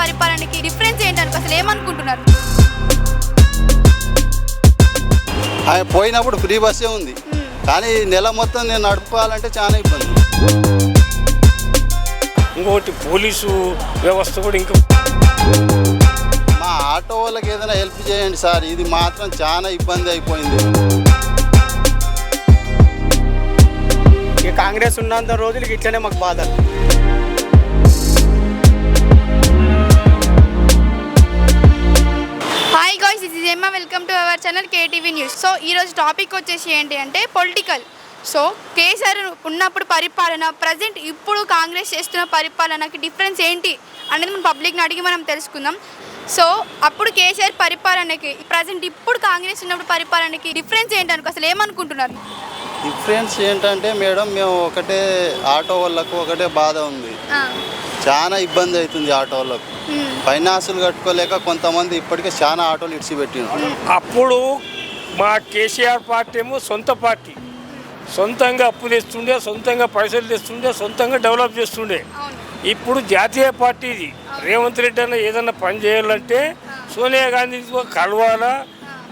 పరిపాలనకి difference ఏంటనుకో అసలు ఏమనుకుంటున్నారు? ఆయన పోయినప్పుడు ఫ్రీ బస్సే ఉంది. కానీ నెల మొత్తం నేను నడుపుకోవాలంటే చాలా ఇబ్బంది. ఇంకోటి పోలీసు వ్యవస్థ కూడా ఇంకా మా ఆటో వాళ్ళకి ఏదైనా హెల్ప్ చేయండి సార్. ఇది మాత్రం చాలా ఇబ్బంది అయిపోయింది. ఇక కాంగ్రెస్ ఉన్నంత రోజులకి ఇట్లనే మాకు బాధ. Welcome to our channel KTV news. So ఈరోజు టాపిక్ వచ్చేసి ఏంటి అంటే పొలిటికల్. సో కేసీఆర్ ఉన్నప్పుడు పరిపాలన ప్రజెంట్ ఇప్పుడు కాంగ్రెస్ చేస్తున్న పరిపాలనకి డిఫరెన్స్ ఏంటి అనేది మనం పబ్లిక్ని అడిగి మనం తెలుసుకుందాం. సో అప్పుడు కేసీఆర్ పరిపాలనకి ప్రజెంట్ ఇప్పుడు కాంగ్రెస్ ఉన్నప్పుడు పరిపాలనకి డిఫరెన్స్ ఏంటి అనుకో అసలు ఏమనుకుంటున్నారు? డిఫరెన్స్ ఏంటంటే మేడం మేము ఒకటే ఆటో వాళ్ళకు ఒకటే బాధ ఉంది. చాలా ఇబ్బంది అవుతుంది ఆటో వాళ్ళకు. ఫైనాన్సులు కట్టుకోలేక కొంతమంది ఇప్పటికే చాలా ఆటోలు ఇడిచిపెట్టినారు అప్పుడు మా కేసీఆర్ పార్టీ ఏమో సొంత పార్టీ. సొంతంగా అప్పు తెస్తుండే సొంతంగా పైసలు తెస్తుండే సొంతంగా డెవలప్ చేస్తుండే. అవును. ఇప్పుడు జాతీయ పార్టీ ఇది. రేవంత్ రెడ్డి అన్న ఏదన్నా పని చేయాలంటే సోనియా గాంధీ కలవాలా?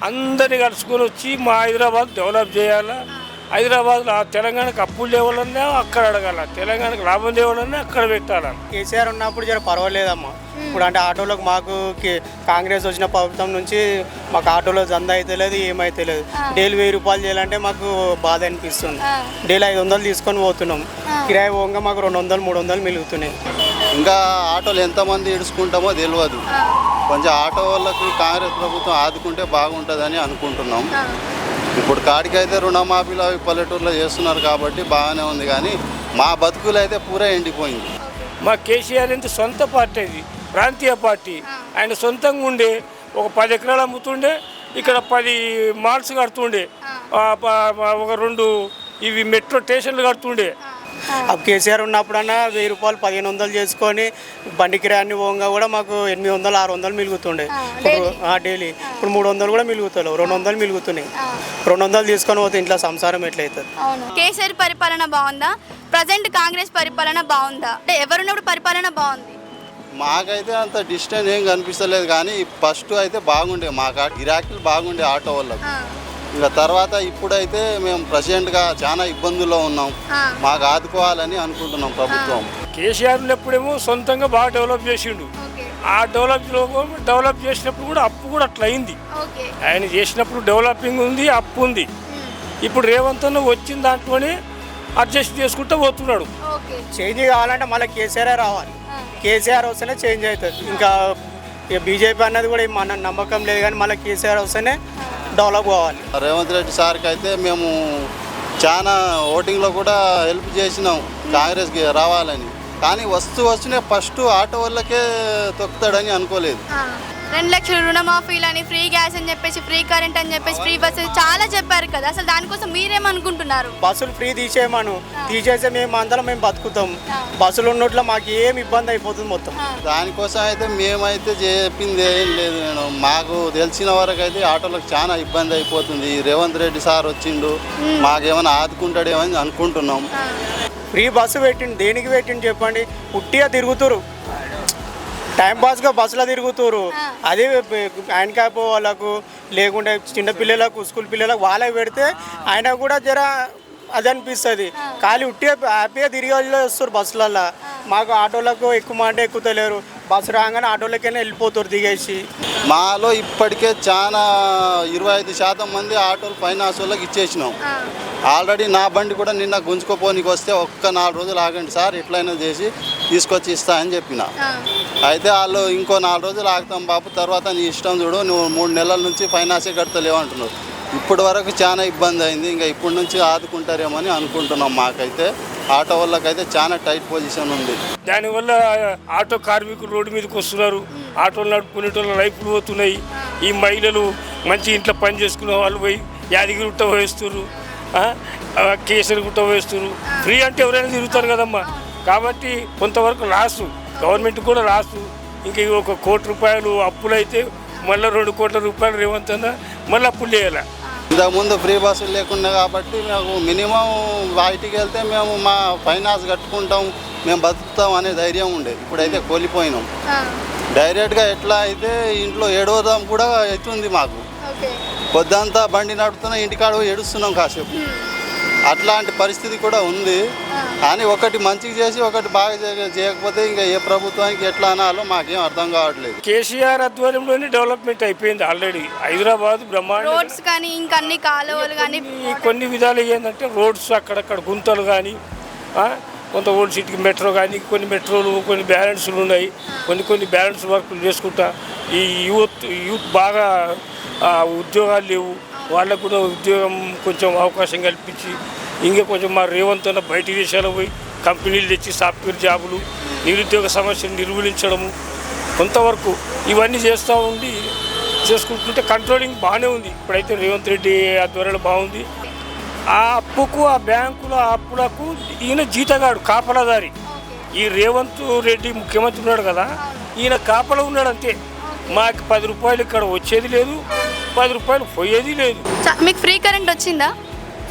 అందరిని కలుసుకొని వచ్చి మా హైదరాబాద్ డెవలప్ చేయాలా? హైదరాబాద్లో ఆ తెలంగాణకు అప్పులు లేవాలన్నా అక్కడ అడగాల. తెలంగాణకు లాభం లేవాలన్నా అక్కడ పెట్టాలా. కేసీఆర్ ఉన్నప్పుడు జర పర్వాలేదమ్మా. ఇప్పుడు అంటే ఆటోలకు మాకు కే- కాంగ్రెస్ వచ్చిన ప్రభుత్వం నుంచి మాకు ఆటోలో జంద అయితే లేదు ఏమైతే లేదు డైలీ వెయ్యి రూపాయలు చేయాలంటే మాకు బాధ అనిపిస్తుంది. డైలీ ఐదు వందలు తీసుకొని పోతున్నాం. కిరాయి పోగా మాకు రెండు వందలు మూడు వందలు మిగులుతున్నాయి. ఇంకా ఆటోలు ఎంతమంది ఇడుచుకుంటామో తెలియదు కొంచెం ఆటో వాళ్ళకి కాంగ్రెస్ ప్రభుత్వం ఆదుకుంటే బాగుంటుందని అనుకుంటున్నాం. ఇప్పుడు కాడికైతే రుణమాఫీలు అవి పల్లెటూరులో చేస్తున్నారు కాబట్టి బాగానే ఉంది కానీ మా బతుకులు అయితే పూరా ఎండిపోయింది. మా కేసీఆర్ అంటే సొంత పార్టీ అది. ప్రాంతీయ పార్టీ. ఆయన సొంతంగా ఉండే ఒక పది ఎకరాలు అమ్ముతుండే ఇక్కడ పది మాల్స్ కడుతుండే ఒక రెండు ఇవి మెట్రో స్టేషన్లు కడుతుండే. అప్పుడు కేసీఆర్ ఉన్నప్పుడన్నా వెయ్యి రూపాయలు పదిహేను వందలు చేసుకొని బండి కిరాయాన్ని పోగా కూడా మాకు ఎనిమిది వందలు ఆరు వందలు మిగులుతుండే ఇప్పుడు ఆ, డైలీ. ఇప్పుడు మూడు వందలు కూడా మిగులుతలేవు రెండు వందలు మిగులుతున్నాయి రెండు వందలు తీసుకొని పోతే ఇంట్లో సంసారం ఎట్లయితుంది? అవును. కేసీఆర్ పరిపాలన బాగుందా? ప్రజెంట్ కాంగ్రెస్ పరిపాలన బాగుందా? అంటే ఎవరున్నప్పుడు పరిపాలన బాగుంది? మాకైతే అంత డిస్టెన్స్ ఏం కనిపిస్తలేదు కానీ ఫస్ట్ అయితే బాగుండే. మా కాడ గిరాకీలు బాగుండే ఆటో వాళ్ళకు. ఇంకా తర్వాత ఇప్పుడైతే మేము ప్రజెంట్గా చాలా ఇబ్బందుల్లో ఉన్నాం. మాకు ఆదుకోవాలని అనుకుంటున్నాం ప్రభుత్వం. కేసీఆర్ ఉన్నప్పుడేమో సొంతంగా బాగా డెవలప్ చేసిండు. ఆ డెవలప్ డెవలప్ చేసినప్పుడు కూడా అప్పు కూడా అట్లా అయింది. ఓకే. ఆయన చేసినప్పుడు డెవలపింగ్ ఉంది అప్పు ఉంది. ఇప్పుడు రేవంత్ అన్న వచ్చిన దాంట్లోనే అడ్జస్ట్ చేసుకుంటూ పోతున్నాడు. ఓకే. చేంజ్ కావాలంటే మళ్ళీ కేసీఆర్ రావాలి. కేసీఆర్ వస్తేనే చేంజ్ అవుతుంది. ఇంకా ఇక బీజేపీ అన్నది కూడా మన నమ్మకం లేదు కానీ మళ్ళీ కేసీఆర్ వస్తేనే డెవలప్ కావాలి. రేవంత్ రెడ్డి సార్కి అయితే మేము చాలా ఓటింగ్లో కూడా హెల్ప్ చేసినాం కాంగ్రెస్కి రావాలని. కానీ వస్తూ వస్తూనే ఫస్ట్ ఆటో వాళ్ళకే తొక్కుతాడని అనుకోలేదు. ఆ, రెండు లక్షల రుణమాఫీలని ఫ్రీ గ్యాస్ అని చెప్పేసి ఫ్రీ కరెంట్ అని చెప్పేసి ఫ్రీ బస్ చాలా చెప్పారు కదా. అసలు దానికోసం మీరేమనుకుంటున్నారు? బస్సులు ఫ్రీ తీసేయమను. తీసేస్తే మేము అందరం మేము బతుకుతాం. బస్సులు ఉన్నట్లు మాకు ఏం ఇబ్బంది అయిపోతుంది మొత్తం. దానికోసం అయితే మేమైతే చెప్పింది ఏం లేదు నేను మాకు తెలిసిన వరకు అయితే ఆటోలకు చాలా ఇబ్బంది అయిపోతుంది. రేవంత్ రెడ్డి సార్ వచ్చిండు మాకేమైనా ఆదుకుంటాడేమో అని అనుకుంటున్నాం. ఫ్రీ బస్సు పెట్టిండు. దేనికి పెట్టిండు చెప్పండి? పుట్టిగా తిరుగుతురు. టైం పాస్గా బస్సులో తిరుగుతురు అదే హ్యాండ్ వాళ్ళకు లేకుంటే చిన్న పిల్లలకు స్కూల్ పిల్లలకు వాళ్ళకి పెడితే ఆయన కూడా జర అది అనిపిస్తుంది. ఖాళీ ఉట్టిగా హ్యాపీగా తిరిగి వస్తారు బస్సులల్లో మాకు ఆటోలకు ఎక్కువ మాట ఎక్కుతలేరు బస్సు రాగానే ఆటోలకైనా వెళ్ళిపోతారు దిగేసి. మాలో ఇప్పటికే చాలా ఇరవై ఐదు శాతం మంది ఆటోలు ఫైనాన్స్ వాళ్ళకి ఇచ్చేసినాం. ఆల్రెడీ నా బండి కూడా నిన్న గుంజుకోపోనికి వస్తే ఒక్క నాలుగు రోజులు ఆగండి సార్ ఎట్లయినా చేసి తీసుకొచ్చి ఇస్తా అని చెప్పిన. అయితే వాళ్ళు ఇంకో నాలుగు రోజులు ఆగుతాం బాబు తర్వాత నీ ఇష్టం చూడు నువ్వు మూడు నెలల నుంచి ఫైనాన్సే కడతలేవు అంటున్నారు. ఇప్పటి వరకు చాలా ఇబ్బంది అయింది ఇంకా ఇప్పటి నుంచి ఆదుకుంటారేమని అనుకుంటున్నాం మాకైతే. ఆటో వాళ్ళకైతే చాలా టైట్ పొజిషన్ ఉంది. దానివల్ల ఆటో కార్మికులు రోడ్డు మీదకి వస్తున్నారు. ఆటోలు నడుపుకునేటోళ్ళ లైఫ్లు పోతున్నాయి. ఈ మహిళలు మంచి ఇంట్లో పని చేసుకునే వాళ్ళు పోయి యాదగిరి గుట్ట వేస్తున్నారు కేసరి గుట్ట వేస్తున్నారు ఫ్రీ అంటే ఎవరైనా తిరుగుతారు కదమ్మా. కాబట్టి కొంతవరకు లాసు గవర్నమెంట్ కూడా లాసు ఇంకా ఒక కోటి రూపాయలు అప్పులు అయితే మళ్ళీ రెండు కోట్ల రూపాయలు రేవంత్ అన్న మళ్ళీ అప్పులు చేయాలి. ఇంతకుముందు ఫ్రీ బస్సులు లేకుండా కాబట్టి మేము మినిమం బయటికి వెళ్తే మేము మా ఫైనాన్స్ కట్టుకుంటాం మేము బతుకుతాం అనే ధైర్యం ఉండేది ఇప్పుడైతే కోల్పోయినాం. డైరెక్ట్గా ఎట్లా అయితే ఇంట్లో ఏడవదాం కూడా అవుతుంది మాకు. ఓకే. పొద్దంతా బండి నడుపుతున్నా ఇంటికాడ పోయి ఏడుస్తున్నాం కాసేపు. అట్లాంటి పరిస్థితి కూడా ఉంది. కానీ ఒకటి మంచిగా చేసి ఒకటి బాగా చేయ- చేయకపోతే ఇంకా ఏ ప్రభుత్వానికి ఎట్లా అనాలో మాకేం అర్థం కావట్లేదు. కేసీఆర్ ఆధ్వర్యంలోనే డెవలప్మెంట్ అయిపోయింది ఆల్రెడీ. హైదరాబాద్ బ్రహ్మాండ రోడ్స్ కానీ ఇంకా అన్ని కాలువలు కానీ కొన్ని విధాలు ఏంటంటే రోడ్స్ అక్కడక్కడ గుంతలు కానీ కొంత ఓల్డ్ సిటీకి మెట్రో కానీ కొన్ని మెట్రోలు కొన్ని బ్యాలెన్స్లు ఉన్నాయి. కొన్ని కొన్ని బ్యాలెన్స్ వర్క్లు చేసుకుంటా. ఈ యూత్ యూత్ బాగా ఆ, ఉద్యోగాలు లేవు. వాళ్ళకు కూడా ఉద్యోగం కొంచెం అవకాశం కల్పించి ఇంకా కొంచెం మా రేవంత్ అన్న బయట దేశాలకు పోయి కంపెనీలు తెచ్చి సాఫ్ట్వేర్ జాబులు నిరుద్యోగ సమస్యను నిర్మూలించడము కొంతవరకు ఇవన్నీ చేస్తూ ఉండి చేసుకుంటుంటే కంట్రోలింగ్ బాగానే ఉంది. ఇప్పుడైతే రేవంత్ రెడ్డి ఆధ్వర్యంలో బాగుంది. ఆ అప్పుకు ఆ బ్యాంకుల అప్పులకు ఈయన జీతగాడు కాపలాదారి. ఈ రేవంత్ రెడ్డి ముఖ్యమంత్రి ఉన్నాడు కదా ఈయన కాపలా ఉన్నాడు అంతే. మాకు పది రూపాయలు ఇక్కడ వచ్చేది లేదు పది రూపాయలు పోయేది లేదు. మీకు ఫ్రీ కరెంట్ వచ్చిందా?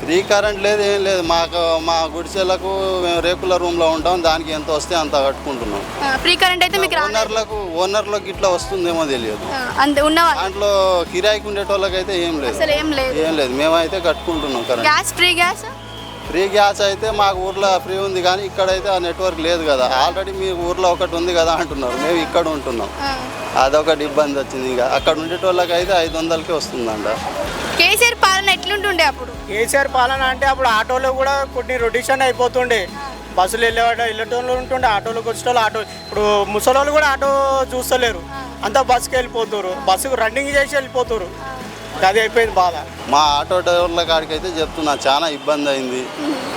ఫ్రీ కరెంట్ లేదు ఏం లేదు. మాకు మా గుడిసెలకు మేము రేకుల రూమ్లో ఉంటాం దానికి ఎంత వస్తే అంత కట్టుకుంటున్నాం. ఫ్రీ కరెంట్ అయితే మీకు ఓనర్లకు ఓనర్లకు ఇట్లా వస్తుందేమో తెలియదు. అంతే దాంట్లో కిరాయికి ఉండేటోళ్ళకైతే ఏం లేదు. అసలు ఏం లేదు. ఏం లేదు. మేమైతే కట్టుకుంటున్నాం current. Gas free gas? Free gas అయితే మాకు ఊర్లో ఫ్రీ ఉంది కానీ ఇక్కడైతే ఆ నెట్వర్క్ లేదు కదా. ఆల్రెడీ మీ ఊర్లో ఒకటి ఉంది కదా అంటున్నారు. మేము ఇక్కడ ఉంటున్నాం. అదొకటి ఇబ్బంది వచ్చింది ఇక. అక్కడ ఉండేటోళ్ళకి అయితే ఐదు వందలకే వస్తుందంట. కేసీఆర్ పాలన ఎట్లుంటుండే అప్పుడు? కేసీఆర్ పాలన అంటే అప్పుడు ఆటోలో కూడా కొన్ని రొటేషన్ అయిపోతుండే. బస్సులు వెళ్ళేవాడు వెళ్ళేటోళ్ళు ఉంటుండే ఆటోలోకి వచ్చేటోళ్ళు ఆటో ఇప్పుడు ముసలోళ్ళు కూడా ఆటో చూస్తలేరు. అంతా బస్సుకి వెళ్ళిపోతారు బస్సుకు రన్నింగ్ చేసి వెళ్ళిపోతారు అది అయిపోయింది బాధ. మా ఆటో డ్రైవర్ల కాడికి అయితే చెప్తున్నా చాలా ఇబ్బంది అయింది.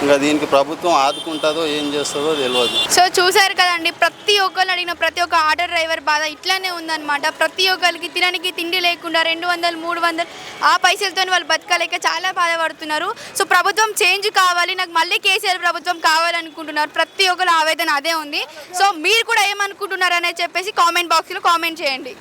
ఇంకా దీనికి ప్రభుత్వం ఆదుకుంటుందో ఏం చేస్తుందో తెలియదు సో చూసారు కదండి ప్రతి ఒక్కరు అడిగిన ప్రతి ఒక్క ఆటో డ్రైవర్ బాధ ఇట్లానే ఉందన్నమాట. ప్రతి ఒక్కరికి తినడానికి తిండి లేకుండా రెండు వందలు మూడు వందలు ఆ పైసలతో వాళ్ళు బతకలేక చాలా బాధపడుతున్నారు. సో ప్రభుత్వం చేంజ్ కావాలి నాకు మళ్ళీ కేసీఆర్ ప్రభుత్వం కావాలనుకుంటున్నారు. ప్రతి ఒక్కరు ఆవేదన అదే ఉంది. సో మీరు కూడా ఏమనుకుంటున్నారు అనేది చెప్పేసి కామెంట్ బాక్స్లో కామెంట్ చేయండి.